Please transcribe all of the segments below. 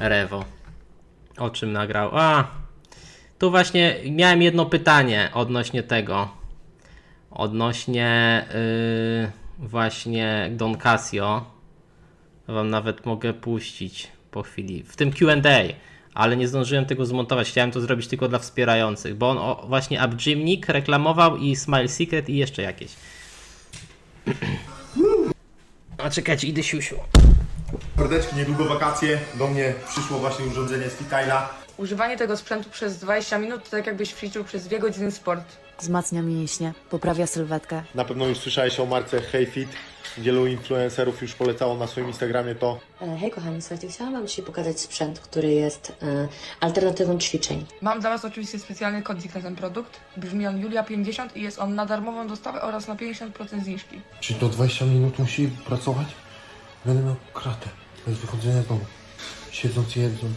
Rewo. O czym nagrał? A, tu właśnie miałem jedno pytanie odnośnie tego. Odnośnie yy, właśnie Don Casio. Wam nawet mogę puścić po chwili. W tym QA, ale nie zdążyłem tego zmontować. Chciałem to zrobić tylko dla wspierających, bo on o, właśnie Abjimnik reklamował i Smile Secret i jeszcze jakieś. A czekajcie, idę siusiu. Mordeczki, niedługo wakacje. Do mnie przyszło właśnie urządzenie z Fitaila. Używanie tego sprzętu przez 20 minut to tak jakbyś ćwiczył przez 2 godziny sport. Wzmacnia mięśnie, poprawia sylwetkę. Na pewno już słyszałeś o marce HeyFit. Wielu influencerów już polecało na swoim Instagramie to. E, Hej kochani, słuchajcie, chciałam Wam dzisiaj pokazać sprzęt, który jest e, alternatywą ćwiczeń. Mam dla Was oczywiście specjalny kodzik na ten produkt. Brzmi on Julia50 i jest on na darmową dostawę oraz na 50% zniżki. Czy to 20 minut musi pracować? Będę miał kratę. Bez wychodzenia z domu. Siedząc i jedząc.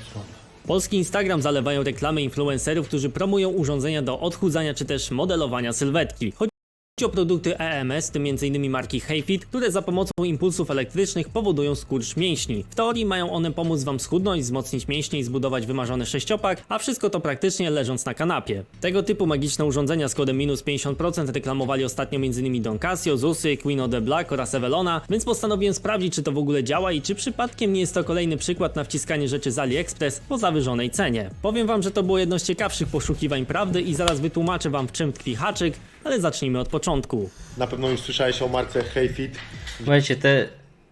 Polski Instagram zalewają reklamy influencerów, którzy promują urządzenia do odchudzania czy też modelowania sylwetki. Chodzi o produkty EMS, w tym m.in. marki HeyFit, które za pomocą impulsów elektrycznych powodują skurcz mięśni. W teorii mają one pomóc Wam schudnąć, wzmocnić mięśnie i zbudować wymarzony sześciopak, a wszystko to praktycznie leżąc na kanapie. Tego typu magiczne urządzenia z kodem minus 50% reklamowali ostatnio m.in. Don Casio, Zusy, Queen of the Black oraz Evelona, więc postanowiłem sprawdzić, czy to w ogóle działa i czy przypadkiem nie jest to kolejny przykład na wciskanie rzeczy z AliExpress po zawyżonej cenie. Powiem Wam, że to było jedno z ciekawszych poszukiwań prawdy i zaraz wytłumaczę Wam w czym tkwi haczyk, ale zacznijmy od początku. Na pewno już słyszałeś o marce HeyFit. Słuchajcie, te.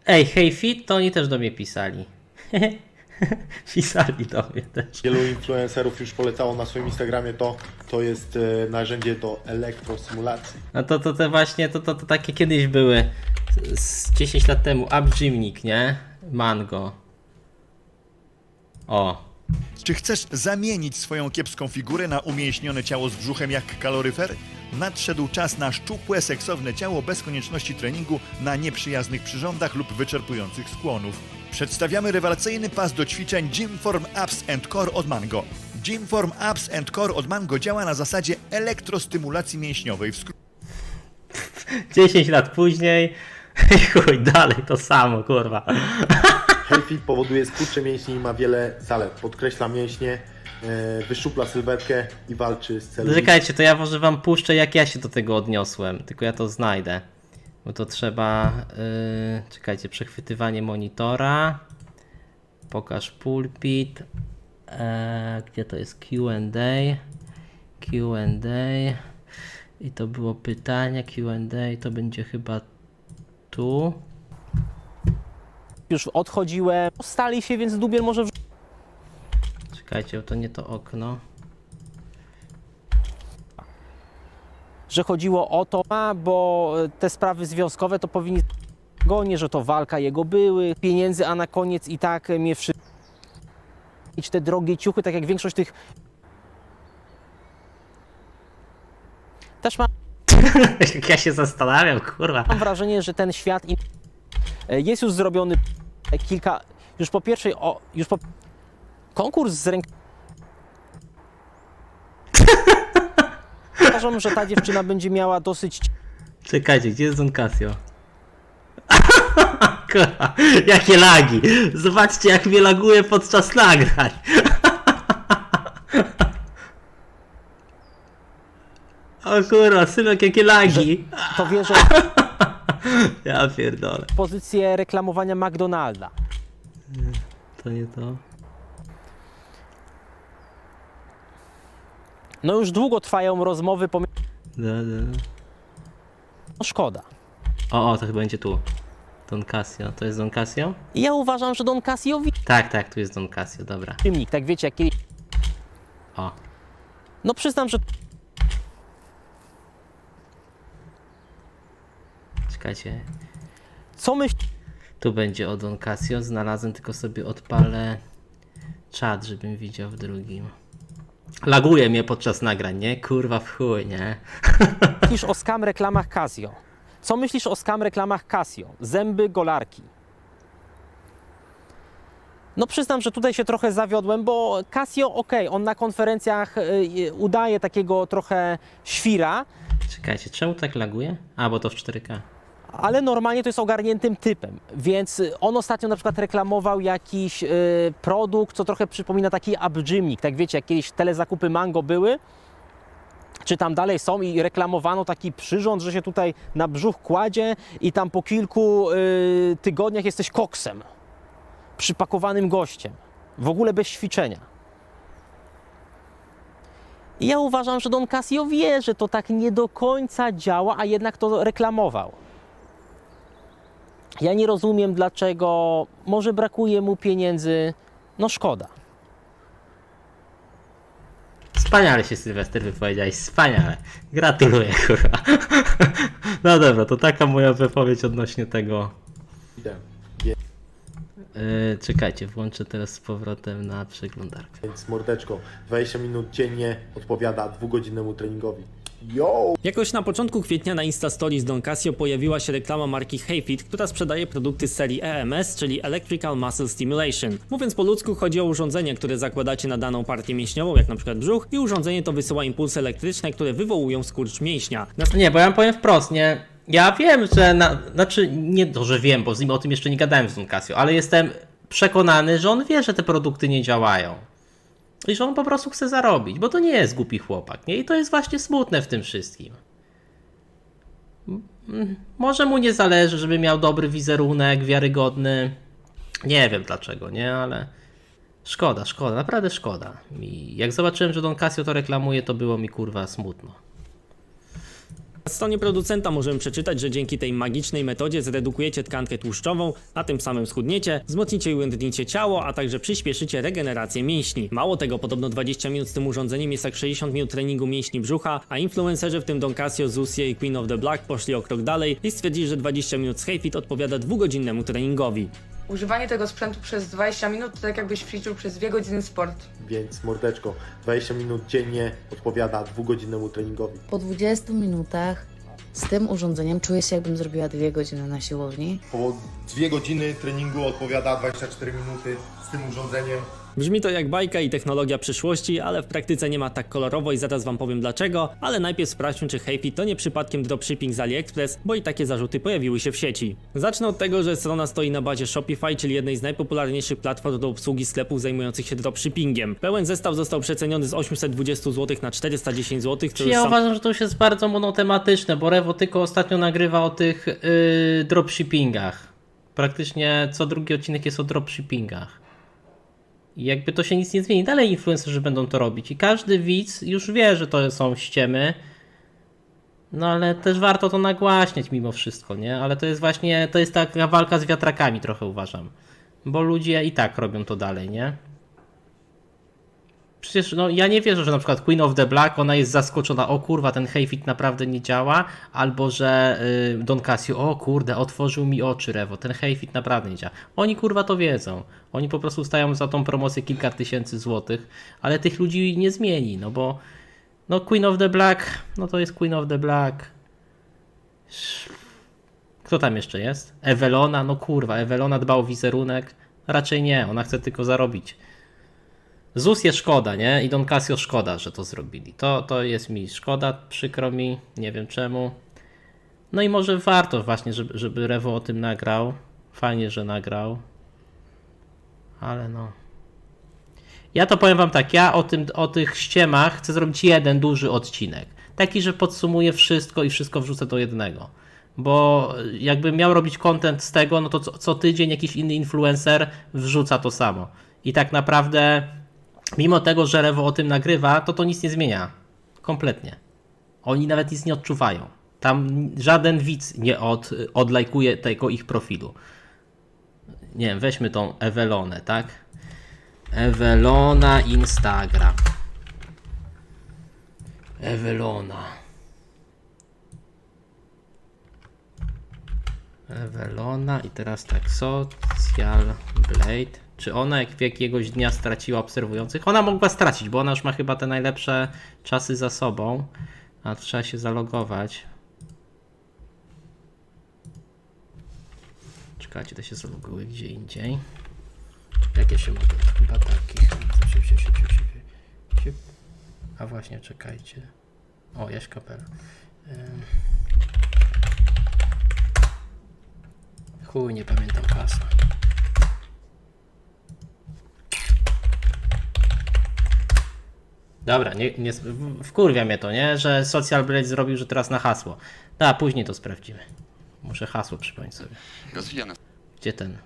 Ej, hey fit, to oni też do mnie pisali. pisali do mnie też. Wielu influencerów już polecało na swoim Instagramie to. To jest e, narzędzie do elektrosymulacji. No to, to te właśnie, to, to, to takie kiedyś były z 10 lat temu. Abjimnik, nie? Mango. O. Czy chcesz zamienić swoją kiepską figurę na umięśnione ciało z brzuchem jak kaloryfer? Nadszedł czas na szczupłe, seksowne ciało bez konieczności treningu na nieprzyjaznych przyrządach lub wyczerpujących skłonów. Przedstawiamy rewelacyjny pas do ćwiczeń Gymform Abs and Core od Mango. Gymform Abs and Core od Mango działa na zasadzie elektrostymulacji mięśniowej. W skrócie 10 lat później. I chuj, dalej to samo, kurwa. HeyFit powoduje skurcze mięśni i ma wiele zalet. Podkreśla mięśnie, e, wyszczupla sylwetkę i walczy z celem. Czekajcie, to ja może wam puszczę, jak ja się do tego odniosłem. Tylko ja to znajdę. Bo to trzeba. Yy, czekajcie, przechwytywanie monitora. Pokaż pulpit. E, gdzie to jest QA? QA. I to było pytanie. QA to będzie chyba tu. Już odchodziłem. Stali się, więc Dubiel może Czekajcie, bo to nie to okno. że chodziło o to, a, bo e, te sprawy związkowe to powinni go, nie, że to walka jego były, pieniędzy, a na koniec i tak mnie wszystko. I te drogie ciuchy, tak jak większość tych. Też mam Jak ja się zastanawiam, kurwa. wrażenie, że ten świat e, jest już zrobiony kilka. Już po pierwszej, o, już po. Konkurs z ręk. Uważam, że ta dziewczyna będzie miała dosyć Czekajcie, gdzie jest Don Casio? Jakie lagi! Zobaczcie, jak mnie laguje podczas nagrań. O kurwa, synek, jakie lagi! to wierzę Ja pierdolę. pozycję reklamowania McDonalda. To nie to. No już długo trwają rozmowy pomiędzy. Da, da. No szkoda. O, o, to chyba będzie tu. Don Casio. To jest Don Casio? I ja uważam, że Don Casio Tak, tak, tu jest Don Casio, dobra. tak wiecie, jak kiedyś. O, No przyznam, że czekajcie. co myśl Tu będzie o Don Casio. Znalazłem, tylko sobie odpalę czat, żebym widział w drugim. Laguje mnie podczas nagrań, nie? Kurwa w chuj, nie? myślisz o skam reklamach Casio? Co myślisz o skam reklamach Casio? Zęby golarki. No przyznam, że tutaj się trochę zawiodłem, bo Casio, okej, on na konferencjach y, y, udaje takiego trochę świra, Czekajcie, czemu tak laguje? A, bo to w 4K. Ale normalnie to jest ogarniętym typem. Więc y, on ostatnio na przykład reklamował jakiś y, produkt, co trochę przypomina taki abdżymik. Tak wiecie, jak kiedyś telezakupy Mango były, czy tam dalej są i reklamowano taki przyrząd, że się tutaj na brzuch kładzie i tam po kilku y, tygodniach jesteś koksem, przypakowanym gościem, w ogóle bez ćwiczenia. Ja uważam, że Don Casio wie, że to tak nie do końca działa, a jednak to reklamował. Ja nie rozumiem, dlaczego może brakuje mu pieniędzy. No szkoda. Wspaniale się Sylwester wypowiedziałeś, wspaniale. Gratuluję, kurwa. No dobra, to taka moja wypowiedź odnośnie tego. Idę. Yy, czekajcie, włączę teraz z powrotem na przeglądarkę. Więc mordeczko, 20 minut dziennie odpowiada dwugodzinnemu treningowi. Yo! Jakoś na początku kwietnia na Insta Stories Don Casio pojawiła się reklama marki Hayfit, która sprzedaje produkty z serii EMS, czyli Electrical Muscle Stimulation. Mówiąc po ludzku, chodzi o urządzenie, które zakładacie na daną partię mięśniową, jak na przykład brzuch, i urządzenie to wysyła impulsy elektryczne, które wywołują skurcz mięśnia. Nie, bo ja wam powiem wprost, nie. Ja wiem, że. Na, znaczy, nie to, że wiem, bo z nim o tym jeszcze nie gadałem z Don Casio, ale jestem przekonany, że on wie, że te produkty nie działają. I że on po prostu chce zarobić, bo to nie jest głupi chłopak, nie? I to jest właśnie smutne w tym wszystkim. Może mu nie zależy, żeby miał dobry wizerunek, wiarygodny. Nie wiem dlaczego, nie? Ale szkoda, szkoda, naprawdę szkoda. I jak zobaczyłem, że Don Casio to reklamuje, to było mi kurwa smutno. Na stronie producenta możemy przeczytać, że dzięki tej magicznej metodzie zredukujecie tkankę tłuszczową, a tym samym schudniecie, wzmocnicie i ułędnicie ciało, a także przyspieszycie regenerację mięśni. Mało tego, podobno 20 minut z tym urządzeniem jest jak 60 minut treningu mięśni brzucha, a influencerzy w tym Don Casio, Zusie i Queen of the Black poszli o krok dalej i stwierdzili, że 20 minut z Hayfit odpowiada dwugodzinnemu treningowi. Używanie tego sprzętu przez 20 minut to tak jakbyś ćwiczył przez 2 godziny sport. Więc mordeczko, 20 minut dziennie odpowiada dwugodzinnemu treningowi. Po 20 minutach z tym urządzeniem czuję się, jakbym zrobiła dwie godziny na siłowni. Po dwie godziny treningu odpowiada 24 minuty z tym urządzeniem. Brzmi to jak bajka i technologia przyszłości, ale w praktyce nie ma tak kolorowo i zaraz wam powiem dlaczego, ale najpierw sprawdźmy czy Hayfit to nie przypadkiem dropshipping z AliExpress, bo i takie zarzuty pojawiły się w sieci. Zacznę od tego, że strona stoi na bazie Shopify, czyli jednej z najpopularniejszych platform do obsługi sklepów zajmujących się dropshippingiem. Pełen zestaw został przeceniony z 820 zł na 410 zł, już ja sam... uważam, że to już jest bardzo monotematyczne, bo Rewo tylko ostatnio nagrywa o tych yy, dropshippingach. Praktycznie co drugi odcinek jest o dropshippingach. I jakby to się nic nie zmieni. Dalej influencerzy będą to robić. I każdy widz już wie, że to są ściemy. No ale też warto to nagłaśniać mimo wszystko, nie? Ale to jest właśnie, to jest taka walka z wiatrakami trochę uważam. Bo ludzie i tak robią to dalej, nie? Przecież no, ja nie wierzę, że na przykład Queen of the Black, ona jest zaskoczona, o kurwa, ten Hayfit naprawdę nie działa, albo że y, Don Casio, o kurde, otworzył mi oczy Rewo, ten Hayfit naprawdę nie działa. Oni kurwa to wiedzą. Oni po prostu stają za tą promocję kilka tysięcy złotych, ale tych ludzi nie zmieni, no bo no Queen of the Black, no to jest Queen of the Black. Kto tam jeszcze jest? Ewelona, no kurwa, Ewelona dba o wizerunek. Raczej nie, ona chce tylko zarobić. ZUS jest szkoda, nie? I Don Casio szkoda, że to zrobili. To, to jest mi szkoda, przykro mi, nie wiem czemu. No i może warto właśnie, żeby, żeby Rewo o tym nagrał. Fajnie, że nagrał. Ale no. Ja to powiem wam tak, ja o, tym, o tych ściemach chcę zrobić jeden duży odcinek. Taki, że podsumuję wszystko i wszystko wrzucę do jednego. Bo jakbym miał robić content z tego, no to co, co tydzień jakiś inny influencer wrzuca to samo. I tak naprawdę, mimo tego, że Rewo o tym nagrywa, to to nic nie zmienia. Kompletnie. Oni nawet nic nie odczuwają. Tam żaden widz nie od, odlajkuje tego ich profilu. Nie wiem, weźmy tą Ewelonę, tak? Ewelona Instagram. Ewelona. Ewelona i teraz tak, Social Blade. Czy ona jak jakiegoś dnia straciła obserwujących? Ona mogła stracić, bo ona już ma chyba te najlepsze czasy za sobą. A trzeba się zalogować. Czekajcie, to się zaloguję gdzie indziej. Jak ja się mogę? Chyba siup. A właśnie, czekajcie. O, Jaś Kapela. Chuj, nie pamiętam hasła. Dobra, nie, nie, wkurwia mnie to, nie? Że Social Blade zrobił, że teraz na hasło. Da, później to sprawdzimy. Muszę hasło przypomnieć sobie. Rozwijane. Gdzie ten?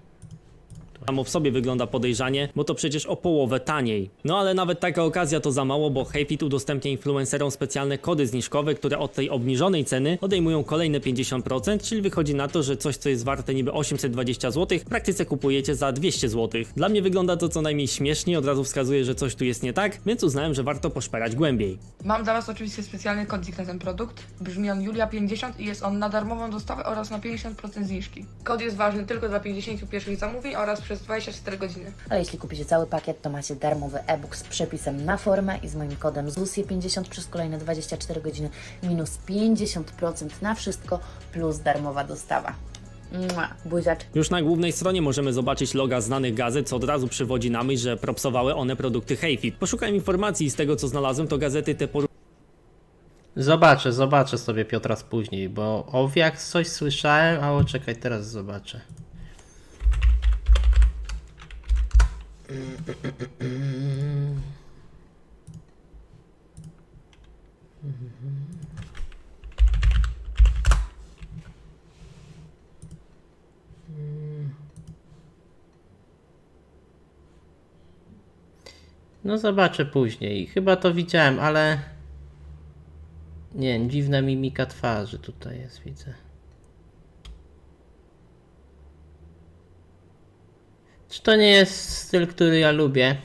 Samo w sobie wygląda podejrzanie, bo to przecież o połowę taniej. No ale nawet taka okazja to za mało, bo Heyfit udostępnia influencerom specjalne kody zniżkowe, które od tej obniżonej ceny odejmują kolejne 50%, czyli wychodzi na to, że coś co jest warte niby 820 zł, w praktyce kupujecie za 200 zł. Dla mnie wygląda to co najmniej śmiesznie, od razu wskazuje, że coś tu jest nie tak, więc uznałem, że warto poszperać głębiej. Mam dla Was oczywiście specjalny kodzik na ten produkt. Brzmi on Julia50 i jest on na darmową dostawę oraz na 50% zniżki. Kod jest ważny tylko dla 50 pierwszych zamówień oraz przez 24 godziny. A jeśli kupicie cały pakiet, to macie darmowy e-book z przepisem na formę i z moim kodem ZUSIE50 przez kolejne 24 godziny minus 50% na wszystko plus darmowa dostawa. Mua, buziacz. Już na głównej stronie możemy zobaczyć loga znanych gazet, co od razu przywodzi na myśl, że propsowały one produkty Heyfit. Poszukałem informacji i z tego co znalazłem, to gazety te Zobaczę, zobaczę sobie Piotra później, bo o jak coś słyszałem, a o czekaj, teraz zobaczę. No zobaczę później. Chyba to widziałem, ale nie, dziwna mimika twarzy tutaj jest, widzę. To nie jest styl, który ja lubię?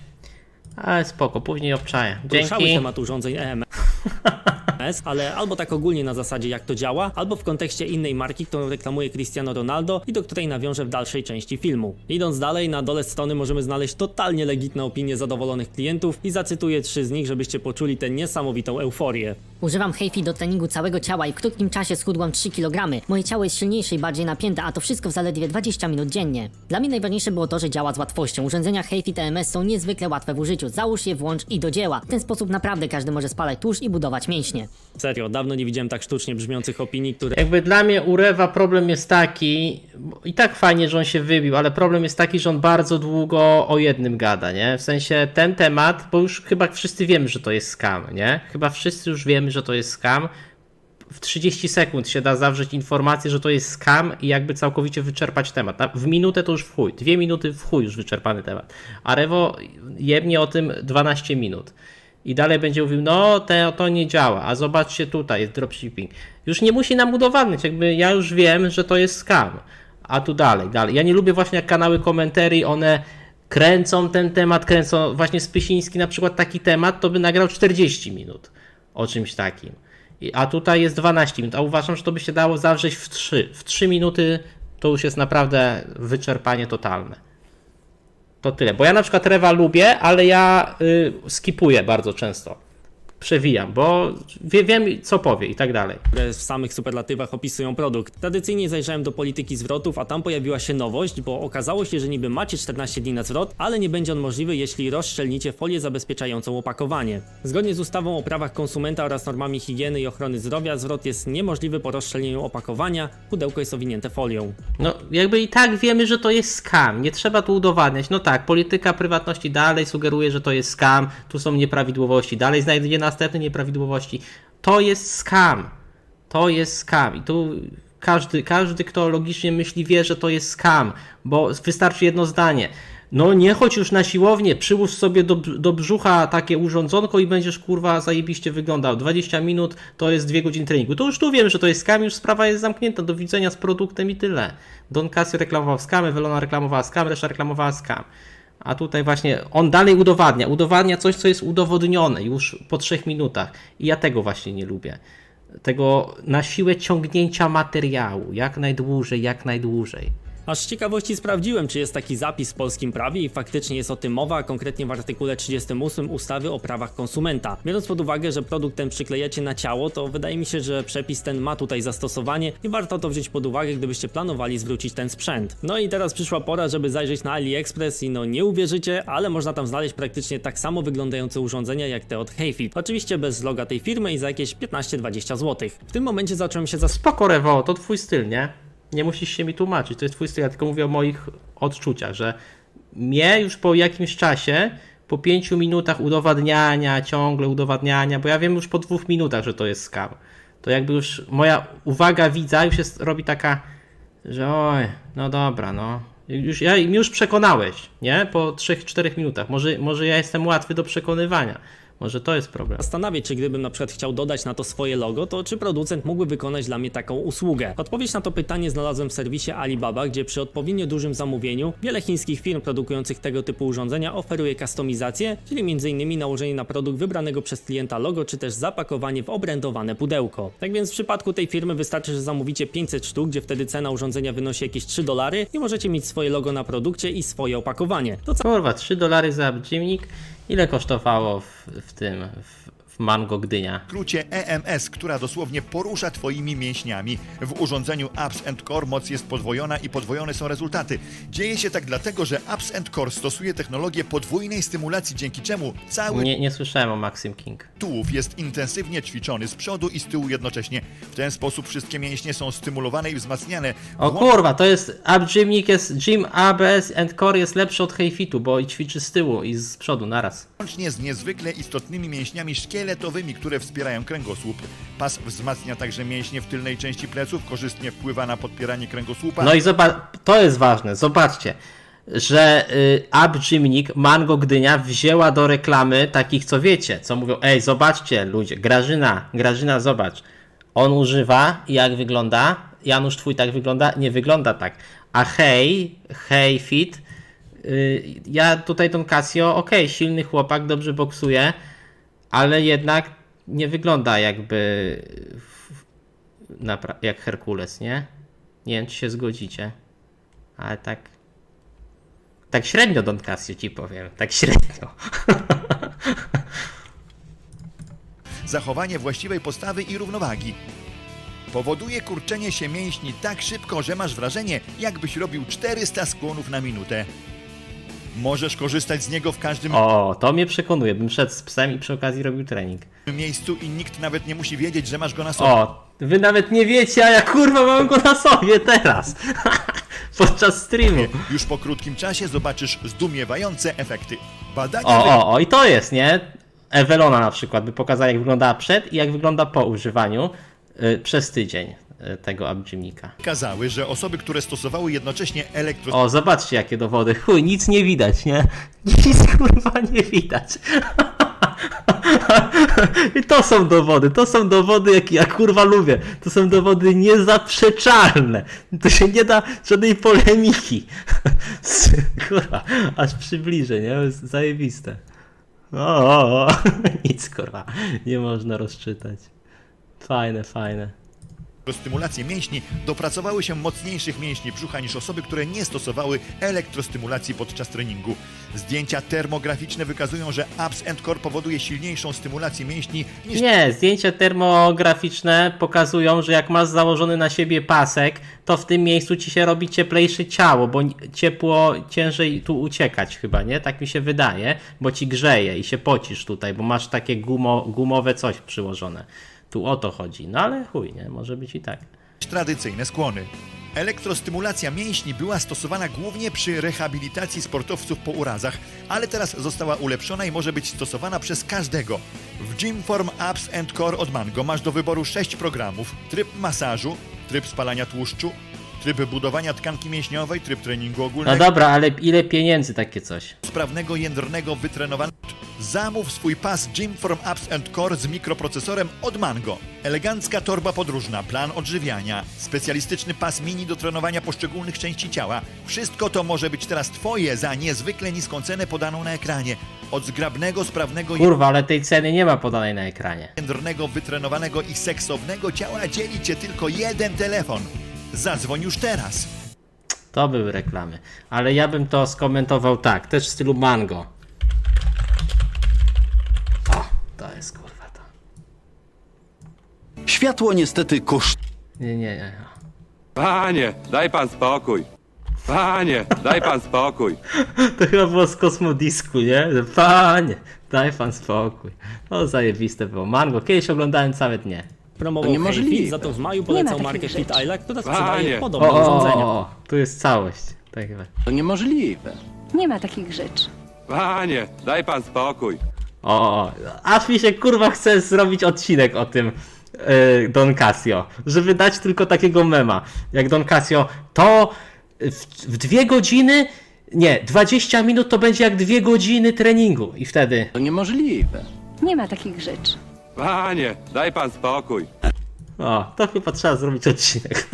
Ale spoko, później obczaję. poruszały Dzięki. temat urządzeń EMS, ale albo tak ogólnie na zasadzie jak to działa, albo w kontekście innej marki, którą reklamuje Cristiano Ronaldo i do której nawiążę w dalszej części filmu. Idąc dalej, na dole strony możemy znaleźć totalnie legitne opinie zadowolonych klientów i zacytuję trzy z nich, żebyście poczuli tę niesamowitą euforię. Używam Heyfi do treningu całego ciała i w krótkim czasie schudłam 3 kg. Moje ciało jest silniejsze i bardziej napięte, a to wszystko w zaledwie 20 minut dziennie. Dla mnie najważniejsze było to, że działa z łatwością. Urządzenia Heyfi TMS są niezwykle łatwe w użyciu. Załóż je, włącz i do dzieła. W ten sposób naprawdę każdy może spalać tłuszcz i budować mięśnie. Serio, dawno nie widziałem tak sztucznie brzmiących opinii, które Jakby dla mnie Urewa problem jest taki, bo i tak fajnie, że on się wybił, ale problem jest taki, że on bardzo długo o jednym gada, nie? W sensie ten temat, bo już chyba wszyscy wiemy, że to jest scam, nie? Chyba wszyscy już wiemy, że to jest scam. W 30 sekund się da zawrzeć informację, że to jest scam i jakby całkowicie wyczerpać temat. W minutę to już w chuj, dwie minuty w chuj już wyczerpany temat. A Rewo jebnie o tym 12 minut. I dalej będzie mówił, no te, to nie działa, a zobaczcie tutaj, jest dropshipping. Już nie musi nam udowadniać, jakby ja już wiem, że to jest scam. A tu dalej, dalej. Ja nie lubię właśnie jak kanały komentarii, one kręcą ten temat, kręcą właśnie Spysiński na przykład taki temat, to by nagrał 40 minut o czymś takim. A tutaj jest 12 minut, a uważam, że to by się dało zawrzeć w 3. W 3 minuty to już jest naprawdę wyczerpanie totalne. To tyle. Bo ja na przykład Rewa lubię, ale ja y, skipuję bardzo często. Przewijam, bo wie, wiem co powie i tak dalej. w samych superlatywach opisują produkt. Tradycyjnie zajrzałem do polityki zwrotów, a tam pojawiła się nowość, bo okazało się, że niby macie 14 dni na zwrot, ale nie będzie on możliwy, jeśli rozszczelnicie folię zabezpieczającą opakowanie. Zgodnie z ustawą o prawach konsumenta oraz normami higieny i ochrony zdrowia, zwrot jest niemożliwy po rozszczelnieniu opakowania, pudełko jest owinięte folią. No, jakby i tak wiemy, że to jest scam. Nie trzeba tu udowadniać. No tak, polityka prywatności dalej sugeruje, że to jest scam. Tu są nieprawidłowości. Dalej znajduje następne nieprawidłowości. To jest scam. To jest scam. I tu każdy, każdy, kto logicznie myśli, wie, że to jest scam, bo wystarczy jedno zdanie. No nie chodź już na siłownię, przyłóż sobie do, do brzucha takie urządzonko i będziesz kurwa zajebiście wyglądał. 20 minut to jest 2 godziny treningu. To już tu wiem, że to jest scam, już sprawa jest zamknięta. Do widzenia z produktem i tyle. Don Casio reklamował scam, Welona reklamowała scam, reszta reklamowała scam. A tutaj właśnie on dalej udowadnia. Udowadnia coś, co jest udowodnione już po 3 minutach. I ja tego właśnie nie lubię. Tego na siłę ciągnięcia materiału. Jak najdłużej, jak najdłużej. Aż z ciekawości sprawdziłem, czy jest taki zapis w polskim prawie i faktycznie jest o tym mowa, konkretnie w artykule 38 ustawy o prawach konsumenta. Biorąc pod uwagę, że produkt ten przyklejacie na ciało, to wydaje mi się, że przepis ten ma tutaj zastosowanie i warto to wziąć pod uwagę, gdybyście planowali zwrócić ten sprzęt. No i teraz przyszła pora, żeby zajrzeć na AliExpress i no nie uwierzycie, ale można tam znaleźć praktycznie tak samo wyglądające urządzenia jak te od Heyfit. Oczywiście bez loga tej firmy i za jakieś 15-20 zł. W tym momencie zacząłem się zastanawiać, Spoko Rewo, to twój styl, nie? Nie musisz się mi tłumaczyć, to jest twój styl, ja tylko mówię o moich odczuciach, że mnie już po jakimś czasie, po pięciu minutach udowadniania, ciągle udowadniania, bo ja wiem już po dwóch minutach, że to jest skam, to jakby już moja uwaga widza już jest, robi taka, że oj, no dobra, no. Już, ja, już przekonałeś, nie? Po 3-4 minutach. Może, może ja jestem łatwy do przekonywania. Może to jest problem. zastanawiać, czy gdybym na przykład chciał dodać na to swoje logo, to czy producent mógłby wykonać dla mnie taką usługę? Odpowiedź na to pytanie znalazłem w serwisie Alibaba, gdzie przy odpowiednio dużym zamówieniu wiele chińskich firm produkujących tego typu urządzenia oferuje kustomizację, czyli m.in. nałożenie na produkt wybranego przez klienta logo, czy też zapakowanie w obrędowane pudełko. Tak więc w przypadku tej firmy wystarczy, że zamówicie 500 sztuk, gdzie wtedy cena urządzenia wynosi jakieś 3 dolary i możecie mieć swoje logo na produkcie i swoje opakowanie. To Kurwa, 3 dolary za dziennik. Ile kosztowało w, w tym, w, Mango Gdynia? W skrócie EMS, która dosłownie porusza Twoimi mięśniami. W urządzeniu Apps and Core moc jest podwojona i podwojone są rezultaty. Dzieje się tak dlatego, że Apps and Core stosuje technologię podwójnej stymulacji, dzięki czemu cały Nie, nie słyszałem o Maxim King. tułów jest intensywnie ćwiczony z przodu i z tyłu jednocześnie. W ten sposób wszystkie mięśnie są stymulowane i wzmacniane. O kurwa, to jest Up Gymnik jest Gym ABS and Core jest lepszy od Heyfitu, bo i ćwiczy z tyłu i z przodu naraz. Łącznie z niezwykle istotnymi mięśniami szkieletowymi, które wspierają kręgosłup. Pas wzmacnia także mięśnie w tylnej części pleców, korzystnie wpływa na podpieranie kręgosłupa. No i zobacz, to jest ważne, zobaczcie, że y, Up Gymnik Mango Gdynia wzięła do reklamy takich, co wiecie, co mówią, ej, zobaczcie ludzie, Grażyna, Grażyna, zobacz, on używa jak wygląda, Janusz twój tak wygląda, nie wygląda tak, a hej, hej fit, y, ja tutaj tą Casio, okej, silny chłopak, dobrze boksuje, ale jednak nie wygląda jakby jak Herkules, nie? Nie wiem, czy się zgodzicie. Ale tak. Tak średnio Don Casio ci powiem. Tak średnio. Zachowanie właściwej postawy i równowagi. Powoduje kurczenie się mięśni tak szybko, że masz wrażenie, jakbyś robił 400 skłonów na minutę. Możesz korzystać z niego w każdym O, to mnie przekonuje. Bym szedł z psem i przy okazji robił trening. miejscu i nikt nawet nie musi wiedzieć, że masz go na sobie. O, wy nawet nie wiecie, a ja kurwa mam go na sobie teraz. Podczas streamu. Już po krótkim czasie zobaczysz zdumiewające efekty. Badania O, o, o, i to jest, nie? Ewelona na przykład by pokazała, jak wyglądała przed i jak wygląda po używaniu y, przez tydzień tego abgymnika. wykazały, że osoby, które stosowały jednocześnie elektro O, zobaczcie jakie dowody. Chuj, nic nie widać, nie? Nic kurwa nie widać. I to są dowody, to są dowody, jakie ja kurwa lubię. To są dowody niezaprzeczalne. To się nie da żadnej polemiki. Kurwa, aż przybliżę, nie? Zajebiste. O, o, o. nic kurwa, nie można rozczytać. Fajne, fajne. Stymulacji mięśni dopracowały się mocniejszych mięśni brzucha niż osoby, które nie stosowały elektrostymulacji podczas treningu. Zdjęcia termograficzne wykazują, że Abs and Core powoduje silniejszą stymulację mięśni niż Nie, zdjęcia termograficzne pokazują, że jak masz założony na siebie pasek, to w tym miejscu ci się robi cieplejsze ciało, bo ciepło ciężej tu uciekać chyba, nie? Tak mi się wydaje, bo ci grzeje i się pocisz tutaj, bo masz takie gumo, gumowe coś przyłożone. Tu o to chodzi. No ale chuj, nie? Może być i tak. tradycyjne skłony. Elektrostymulacja mięśni była stosowana głównie przy rehabilitacji sportowców po urazach, ale teraz została ulepszona i może być stosowana przez każdego. W Gymform Abs and Core od Mango masz do wyboru 6 programów: tryb masażu, tryb spalania tłuszczu, tryb budowania tkanki mięśniowej, tryb treningu No ogólnego, dobra, ale ile pieniędzy takie coś? sprawnego jędrnego wytrenowanego. Zamów swój pas Gymform Apps and Core z mikroprocesorem od Mango. Elegancka torba podróżna, plan odżywiania, specjalistyczny pas mini do trenowania poszczególnych części ciała. Wszystko to może być teraz Twoje za niezwykle niską cenę podaną na ekranie. Od zgrabnego, sprawnego, Kurwa, ale tej ceny nie ma podanej na ekranie. jędrnego, wytrenowanego i seksownego ciała dzieli Cię tylko jeden telefon. Zadzwoń już teraz. To były reklamy. Ale ja bym to skomentował tak, też w stylu mango. O, to jest kurwa to. Światło niestety kosztuje. Nie, nie, nie. Panie, daj pan spokój. Panie, daj pan spokój. To chyba było z kosmodisku, nie? Że Panie, daj pan spokój. No zajebiste było. Mango, kiedyś oglądałem całe dnie. promował HeyFit, za to w maju polecał markę Fit Isla, która sprzedaje Panie. podobne O, o, urządzenia. o, o, tu jest całość. Tak chyba. To niemożliwe. Nie ma takich rzeczy. Panie, daj pan spokój. O, o, o, aż mi się kurwa chce zrobić odcinek o tym Don Casio, żeby dać tylko takiego mema, jak Don Casio, to w, w dwie godziny, nie, 20 minut to będzie jak dwie godziny treningu i wtedy, To niemożliwe. Nie ma takich rzeczy. Panie, daj pan spokój. o, to chyba trzeba zrobić odcinek.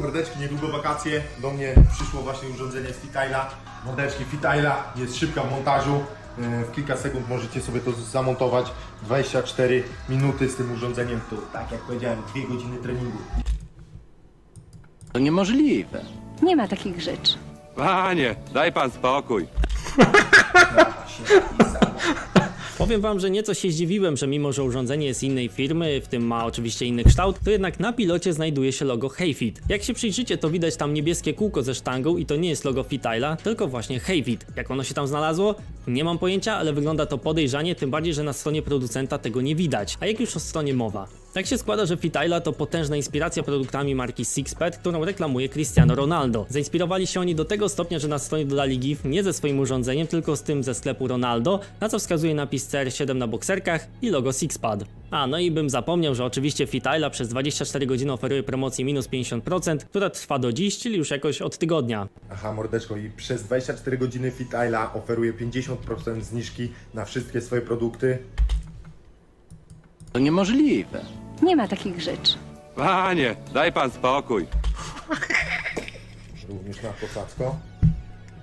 Mordeczki, niedługo wakacje. Do mnie przyszło właśnie urządzenie z Fitaila. Mordeczki Fitaila jest szybka w montażu. E, W kilka sekund możecie sobie to zamontować. 24 minuty z tym urządzeniem to tak jak powiedziałem, dwie godziny treningu. To niemożliwe. Nie ma takich rzeczy. Panie, daj pan spokój. Powiem wam, że nieco się zdziwiłem, że mimo, że urządzenie jest innej firmy, w tym ma oczywiście inny kształt, to jednak na pilocie znajduje się logo HeyFit. Jak się przyjrzycie, to widać tam niebieskie kółko ze sztangą i to nie jest logo Fitila, tylko właśnie HeyFit. Jak ono się tam znalazło? Nie mam pojęcia, ale wygląda to podejrzanie, tym bardziej, że na stronie producenta tego nie widać. A jak już o stronie mowa? Tak się składa, że Fitila to potężna inspiracja produktami marki Sixpet, którą reklamuje Cristiano Ronaldo. Zainspirowali się oni do tego stopnia, że na stronie dodali GIF nie ze swoim urządzeniem, tylko z tym ze sklepu Ronaldo, na co wskazuje napis CR7 na bokserkach i logo Sixpad. A no i bym zapomniał, że oczywiście Fitila przez 24 godziny oferuje promocję minus 50%, która trwa do dziś, czyli już jakoś od tygodnia. Aha, mordeczko, i przez 24 godziny Fitaila oferuje 50% zniżki na wszystkie swoje produkty. To niemożliwe. Nie ma takich rzeczy. Panie, daj pan spokój. Również na posadzko.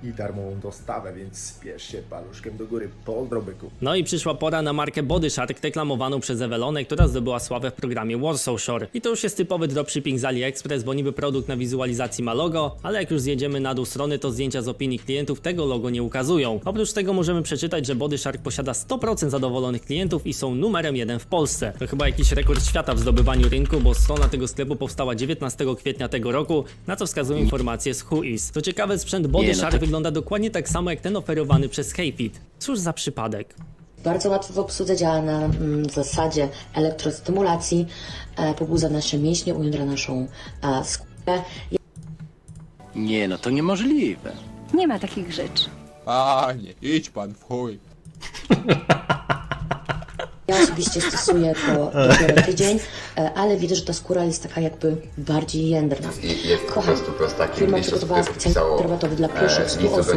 I darmową dostawę, więc spiesz się paluszkiem do góry. Pozdro byku. No i przyszła pora na markę Body Shark reklamowaną przez Ewelonę, która zdobyła sławę w programie Warsaw Shore. I to już jest typowy dropshipping z AliExpress, bo niby produkt na wizualizacji ma logo, ale jak już zjedziemy na dół strony, to zdjęcia z opinii klientów tego logo nie ukazują. Oprócz tego możemy przeczytać, że Body Shark posiada 100% zadowolonych klientów i są numerem jeden w Polsce. To chyba jakiś rekord świata w zdobywaniu rynku, bo strona tego sklepu powstała 19 kwietnia tego roku, na co wskazują informacje z Whois. Co ciekawe, sprzęt Body Nie, no Shark tak- wygląda dokładnie tak samo jak ten oferowany przez HeyFit. Cóż za przypadek. Bardzo łatwo w obsłudze działa na mm, zasadzie elektrostymulacji, e, pobudza nasze mięśnie, ujędra naszą e, skórę. Nie, no to niemożliwe. Nie ma takich rzeczy. Panie, idź pan w chuj. Ja osobiście stosuję to dopiero tydzień, e, ale widzę, że ta skóra jest taka jakby bardziej jędrna. Kocham, firma przygotowała specjalny herbatowy dla pierwszych 100 osób.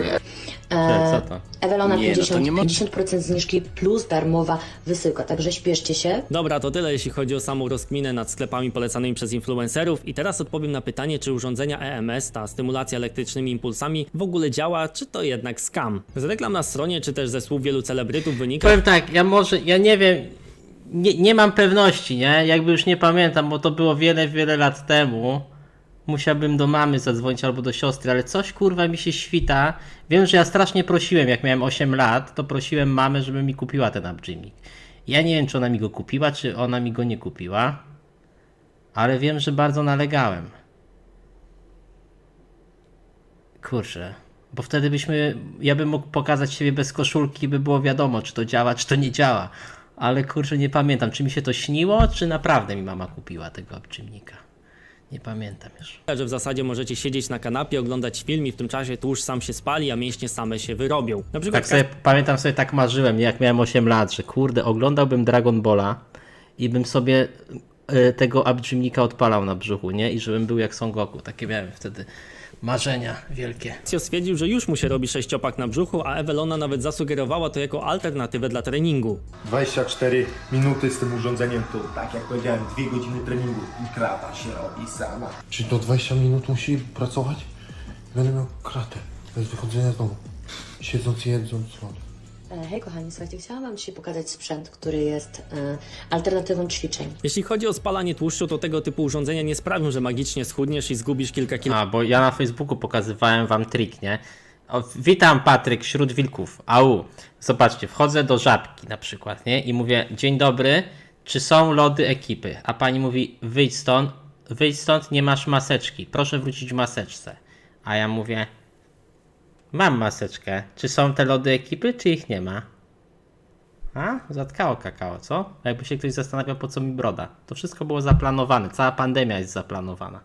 E, Co to? Ewelona Nie, no to 50, nie mo- 50% zniżki plus darmowa wysyłka, także śpieszcie się. Dobra, to tyle jeśli chodzi o samą rozkminę nad sklepami polecanymi przez influencerów i teraz odpowiem na pytanie, czy urządzenia EMS, ta stymulacja elektrycznymi impulsami w ogóle działa, czy to jednak scam. Z reklam na stronie, czy też ze słów wielu celebrytów wynika, Powiem tak, ja może, ja nie wiem, nie, nie mam pewności, nie? Jakby już nie pamiętam, bo to było wiele, wiele lat temu. Musiałbym do mamy zadzwonić albo do siostry, ale coś kurwa mi się świta. Wiem, że ja strasznie prosiłem, jak miałem 8 lat, to prosiłem mamę, żeby mi kupiła ten upgymik. Ja nie wiem, czy ona mi go kupiła, czy ona mi go nie kupiła, ale wiem, że bardzo nalegałem. Kurczę, bo wtedy byśmy, ja bym mógł pokazać siebie bez koszulki by było wiadomo, czy to działa, czy to nie działa. Ale kurczę, nie pamiętam, czy mi się to śniło, czy naprawdę mi mama kupiła tego obczymnika. Nie pamiętam już. że w zasadzie możecie siedzieć na kanapie, oglądać film i w tym czasie tłuszcz sam się spali, a mięśnie same się wyrobią. Na przykład Tak sobie, pamiętam sobie tak marzyłem, nie, jak miałem 8 lat, że kurde, oglądałbym Dragon Balla i bym sobie y, tego abdżimnika odpalał na brzuchu, nie? I żebym był jak Son Goku. Takie miałem wtedy marzenia wielkie. Casio stwierdził, że już mu się robi sześciopak na brzuchu, a Ewelona nawet zasugerowała to jako alternatywę dla treningu. 24 minuty z tym urządzeniem to tak jak powiedziałem, dwie godziny treningu i krata się robi sama. Czy to 20 minut musi pracować? Będę miał kratę bez wychodzenia z domu. Siedząc i jedząc wodę. E, Hej kochani, słuchajcie, chciałam Wam dzisiaj pokazać sprzęt, który jest e, alternatywą ćwiczeń. Jeśli chodzi o spalanie tłuszczu, to tego typu urządzenia nie sprawią, że magicznie schudniesz i zgubisz kilka kilo. A, bo ja na Facebooku pokazywałem wam trik, nie? O, witam Patryk wśród wilków. Au. Zobaczcie, wchodzę do żabki na przykład, nie? I mówię, dzień dobry, czy są lody ekipy? A pani mówi, wyjdź stąd, wyjdź stąd, nie masz maseczki, proszę wrócić w maseczce. A ja mówię, mam maseczkę, czy są te lody ekipy, czy ich nie ma? A? Zatkało kakao, co? Jakby się ktoś zastanawiał, po co mi broda. To wszystko było zaplanowane, cała pandemia jest zaplanowana.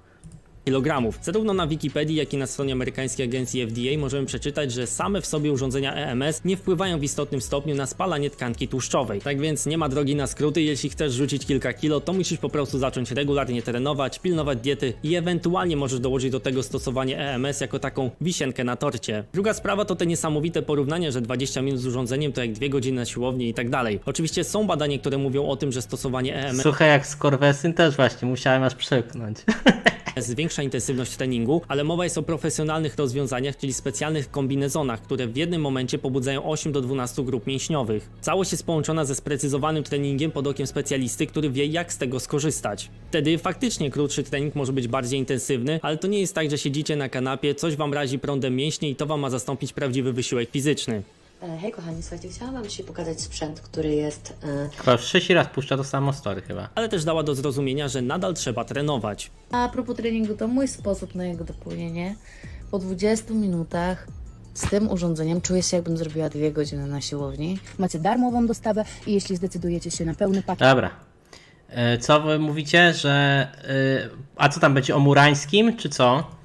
Kg. Zarówno na Wikipedii, jak i na stronie amerykańskiej agencji FDA możemy przeczytać, że same w sobie urządzenia EMS nie wpływają w istotnym stopniu na spalanie tkanki tłuszczowej. Tak więc nie ma drogi na skróty, jeśli chcesz rzucić kilka kilo, to musisz po prostu zacząć regularnie trenować, pilnować diety i ewentualnie możesz dołożyć do tego stosowanie EMS jako taką wisienkę na torcie. Druga sprawa to te niesamowite porównania, że 20 minut z urządzeniem to jak 2 godziny na siłowni i tak dalej. Oczywiście są badania, które mówią o tym, że stosowanie EMS Słuchaj, jak z Korwesyn też właśnie, musiałem aż przyknąć. zwiększa intensywność treningu, ale mowa jest o profesjonalnych rozwiązaniach, czyli specjalnych kombinezonach, które w jednym momencie pobudzają 8 do 12 grup mięśniowych. Całość jest połączona ze sprecyzowanym treningiem pod okiem specjalisty, który wie jak z tego skorzystać. Wtedy faktycznie krótszy trening może być bardziej intensywny, ale to nie jest tak, że siedzicie na kanapie, coś wam razi prądem mięśnie i to wam ma zastąpić prawdziwy wysiłek fizyczny. E, Hej kochani, słuchajcie, chciałam wam dzisiaj pokazać sprzęt, który jest e, Chyba już trzeci raz puszcza to samo story chyba. Ale też dała do zrozumienia, że nadal trzeba trenować. A propos treningu, to mój sposób na jego dopłynienie. Po 20 minutach z tym urządzeniem czuję się, jakbym zrobiła dwie godziny na siłowni. Macie darmową dostawę i jeśli zdecydujecie się na pełny pakiet, Dobra. E, Co wy mówicie, że... A co tam będzie o Murańskim, czy co?